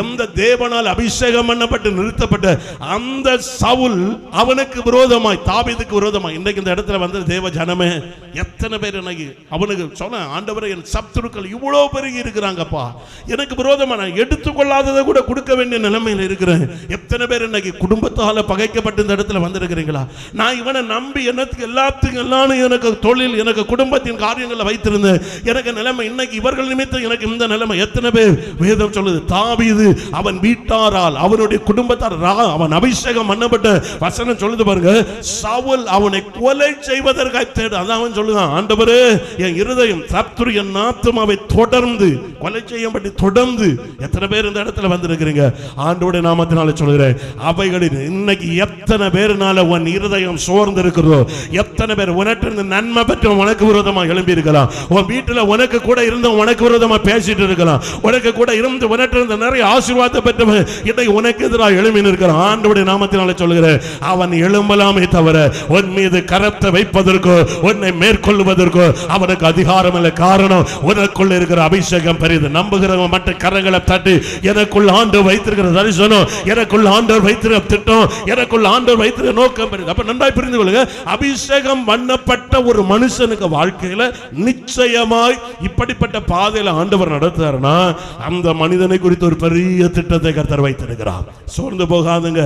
எந்த தேவனால் அபிஷேகம் பண்ணப்பட்டு நிறுத்தப்பட்ட அந்த சவுல் அவனுக்கு விரோதமாய் தாவீதுக்கு விரோதமாய் இன்றைக்கு இந்த இடத்துல வந்த தேவ ஜனமே எத்தனை பேர் எனக்கு அவனுக்கு சொன்ன ஆண்டவரை என் சத்துருக்கள் இவ்வளோ பெருகி இருக்கிறாங்கப்பா எனக்கு விரோதமா நான் எடுத்துக்கொள்ளாததை கூட கொடுக்க வேண்டிய நிலைமையில் இருக்கிறேன். எத்தனை பேர் இன்னைக்கு குடும்பத்தால் பகைக்கப்பட்டு இந்த இடத்துல வந்திருக்கிறீங்களா? நான் இவனை நம்பி என்னத்துக்கு எல்லாத்துக்கும் எல்லாம் எனக்கு தொழில் எனக்கு குடும்பத்தின் காரியங்களை வைத்திருந்தேன். எனக்கு நிலைமை இன்னைக்கு இவர்கள் நிமித்தம் எனக்கு இந்த நிலைமை எத்தனை பேர்? வேதம் சொல்லுது தாவிது அவன் வீட்டாரால் அவனுடைய குடும்பத்தார் ரா- அவன் அபிஷேகம் பண்ணப்பட்ட வசனம் சொல்லுது பாருங்க சவுல் அவனை கொலை செய்வதற்காக தேடு அதான் அவன் சொல்லுதான் ஆண்டவரே என் இருதயம் சத்ரு என் ஆத்மாவை தொடர்ந்து கொலை செய்யப்பட்டு தொடர்ந்து எத்தனை பேர் இந்த இடத்துல வந்திருக்கிறீங்க? ஆண்டோடைய நாமத்தினால சொல்கிறேன் அவைகளின் இன்னைக்கு எத்தனை பேர்னால உன் இருதயம் சோர்ந்து இருக்கிறதோ எத்தனை பேர் உனட்டிருந்து நன்மை பெற்ற உனக்கு விரோதமாக எழும்பி இருக்கலாம் உன் வீட்டில் உனக்கு கூட இருந்த உனக்கு விரோதமா பேசிட்டு இருக்கலாம். உனக்கு கூட இருந்து உனக்கு இருந்த நிறைய ஆசீர்வாதத்தை பெற்றவன் இன்னைக்கு உனக்கு எதிராக எழும்பி நிற்கிறான் ஆண்டோடைய நாமத்தினால சொல்கிறேன் அவன் எழும்பலாமே தவிர உன் மீது கரத்தை வைப்பதற்கோ உன்னை மேற்கொள்வதற்கோ அவனுக்கு அதிகாரம் இல்லை. காரணம் உனக்குள்ள இருக்கிற அபிஷேகம் பெரியது. நம்புகிறவன் மட்டும் கரங்களை தட்டி எனக்குள் ஆண்டு வைத்திருக்கிற தரிசனம் எனக்குள் ஆண்டவர் வைத்திருக்கிற திட்டம் எனக்குள் ஆண்டவர் வைத்திருக்கிற நோக்கம் பெரியது. அப்ப நன்றாய் புரிந்து கொள்ளுங்க அபிஷேகம் பண்ணப்பட்ட ஒரு மனுஷனுக்கு வாழ்க்கையில் நிச்சயமாய் இப்படிப்பட்ட பாதையில ஆண்டவர் நடத்துறாருன்னா அந்த மனிதனை குறித்து ஒரு பெரிய திட்டத்தை கர்த்தர் வைத்திருக்கிறார். சோர்ந்து போகாதுங்க.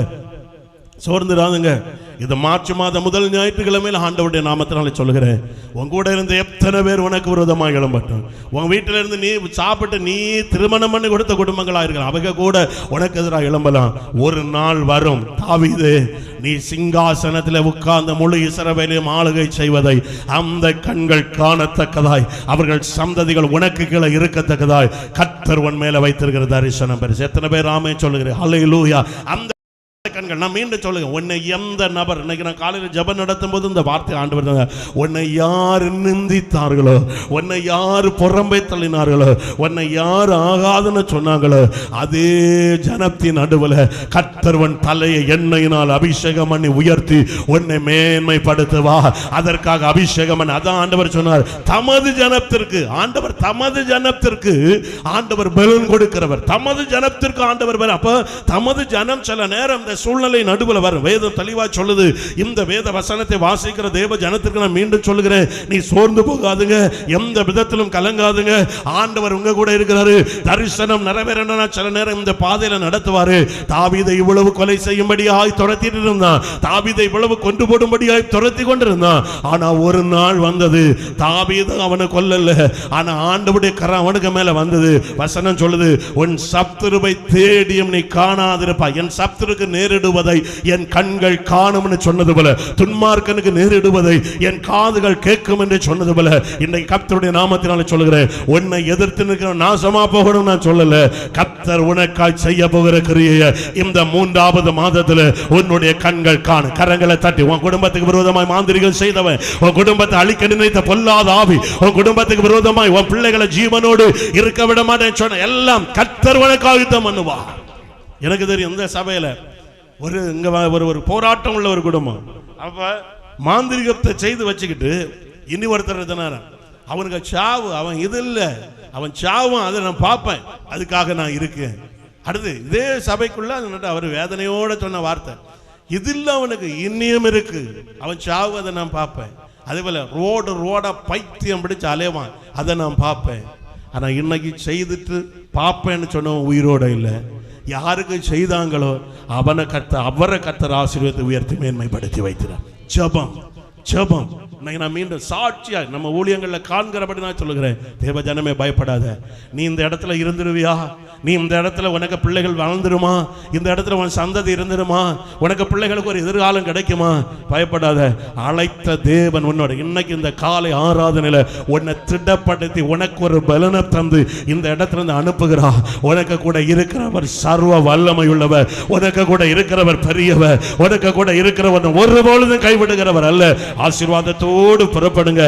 சோர்ந்துடாதுங்க. இது மார்ச் மாதம் முதல் ஞாயிற்றுக்கிழமையில் ஆண்டவருடைய நாமத்தினால சொல்லுகிறேன். உன் கூட இருந்து எத்தனை பேர் உனக்கு விரோதமாக எழும்பட்டும்? உன் வீட்டில இருந்து நீ சாப்பிட்டு நீ திருமணம் பண்ணி கொடுத்த குடும்பங்களா இருக்கலாம். அவங்க கூட உனக்கு எதிராக எழும்பலாம். ஒரு நாள் வரும். தாவிது நீ சிங்காசனத்தில் உட்கார்ந்த முழு இசரவேலையும் ஆளுகை செய்வதை அந்த கண்கள் காணத்தக்கதாய் அவர்கள் சந்ததிகள் உனக்கு கீழே இருக்கத்தக்கதாய் கத்தர் உன் மேல வைத்திருக்கிற தரிசனம் பெருசு. எத்தனை பேர் ராமே சொல்லுகிறேன்? அல்லேலூயா அந்த கண்கள். நான் மீண்டும் சொல்லுங்க. உன்னை எந்த நபர் இன்னைக்கு நான் காலையில் ஜபம் நடத்தும் போது இந்த வார்த்தை ஆண்டு வருதாங்க உன்னை யார் நிந்தித்தார்களோ உன்னை யார் புறம்பை தள்ளினார்களோ உன்னை யார் ஆகாதுன்னு சொன்னாங்களோ அதே ஜனத்தின் நடுவில் கத்தர்வன் தலையை எண்ணெயினால் அபிஷேகம் பண்ணி உயர்த்தி உன்னை மேன்மைப்படுத்துவா. அதற்காக அபிஷேகம் பண்ணி அதான் ஆண்டவர் சொன்னார். தமது ஜனத்திற்கு ஆண்டவர் தமது ஜனத்திற்கு ஆண்டவர் பலன் கொடுக்கிறவர். தமது ஜனத்திற்கு ஆண்டவர் அப்ப தமது ஜனம் சில நேரம் இந்த சூழ்நிலை நடுவில் வரும். வேதம் தெளிவாக சொல்லுது. இந்த வேத வசனத்தை வாசிக்கிற தேவ ஜனத்திற்கு நான் மீண்டும் சொல்லுகிறேன். நீ சோர்ந்து போகாதுங்க. எந்த விதத்திலும் கலங்காதுங்க. ஆண்டவர் உங்க கூட இருக்கிறாரு. தரிசனம் நிறைவேறனா சில நேரம் இந்த பாதையில நடத்துவாரு. தாவிதை இவ்வளவு கொலை செய்யும்படியாய் துரத்திட்டு இருந்தான். தாவிதை இவ்வளவு கொண்டு போடும்படியாய் துரத்தி கொண்டிருந்தான். ஆனா ஒரு நாள் வந்தது. தாவீது அவனை கொல்லல. ஆனா ஆண்டவுடைய கரம் அவனுக்கு மேல வந்தது. வசனம் சொல்லுது உன் சப்துருவை தேடியும் நீ காணாதிருப்பா என் சத்துருக்கு நேரிடுவதை என் கண்கள் காணும்னு சொன்னது போல துன்மார்க்கனுக்கு நேரிடுவதை என் காதுகள் கேட்கும் என்று சொன்னது போல இன்னைக்கு கத்தருடைய நாமத்தினால சொல்லுகிறேன் உன்னை எதிர்த்து நிற்கிற நாசமா போகணும் நான் சொல்லல. கத்தர் உனக்காய் செய்ய போகிற கிரியை இந்த மூன்றாவது மாதத்துல உன்னுடைய கண்கள் காணு. கரங்களை தட்டி உன் குடும்பத்துக்கு விரோதமாய் மாந்திரிகள் செய்தவன் உன் குடும்பத்தை அழிக்க நினைத்த பொல்லாத ஆவி உன் குடும்பத்துக்கு விரோதமாய் உன் பிள்ளைகளை ஜீவனோடு இருக்க விட மாட்டேன் சொன்ன எல்லாம் கத்தர் உனக்காக யுத்தம் பண்ணுவா எனக்கு தெரியும் இந்த சபையில ஒரு இங்க ஒரு ஒரு போராட்டம் உள்ள ஒரு குடும்பம். அப்ப மாந்திரிகத்தை செய்து வச்சுக்கிட்டு இனி ஒருத்தர் இருந்தாரு அவனுக்கு சாவு அவன் இது இல்லை. அவன் சாவும் அதை நான் பார்ப்பேன். அதுக்காக நான் இருக்கேன். அடுத்து இதே சபைக்குள்ள அவர் வேதனையோட சொன்ன வார்த்தை. இது இல்லை அவனுக்கு இன்னியும் இருக்கு. அவன் சாவு அதை நான் பார்ப்பேன். அதே போல ரோடு ரோட பைத்தியம் பிடிச்சு அலைவான். அதை நான் பார்ப்பேன். ஆனால் இன்னைக்கு செய்துட்டு பார்ப்பேன்னு சொன்னவன் உயிரோட இல்லை. யாருக்கு செய்தாங்களோ அவனை கத்த அவரை கத்தர் ஆசீர்வத்தை உயர்த்தி மேன்மைப்படுத்தி வைக்கிறார் ஜபம் ஜபம். இன்னைக்கு நான் மீண்டும் சாட்சியா நம்ம ஊழியங்களில் காண்கிறபடி நான் சொல்லுகிறேன். தேவ ஜனமே பயப்படாத. நீ இந்த இடத்துல இருந்துருவியா? நீ இந்த இடத்துல உனக்கு பிள்ளைகள் வளர்ந்துருமா? இந்த இடத்துல உன் சந்ததி இருந்துருமா? உனக்கு பிள்ளைகளுக்கு ஒரு எதிர்காலம் கிடைக்குமா? பயப்படாத. அழைத்த தேவன் உன்னோட இன்னைக்கு இந்த காலை ஆராதனையில உன்னை திடப்படுத்தி உனக்கு ஒரு பலனை தந்து இந்த இடத்துல இருந்து அனுப்புகிறா உனக்கு கூட இருக்கிறவர் சர்வ வல்லமை உள்ளவர் உனக்கு கூட இருக்கிறவர் பெரியவர். உனக்கு கூட இருக்கிறவர் ஒரு பொழுதும் கைவிடுகிறவர் அல்ல. ஓடு புறப்படுங்க.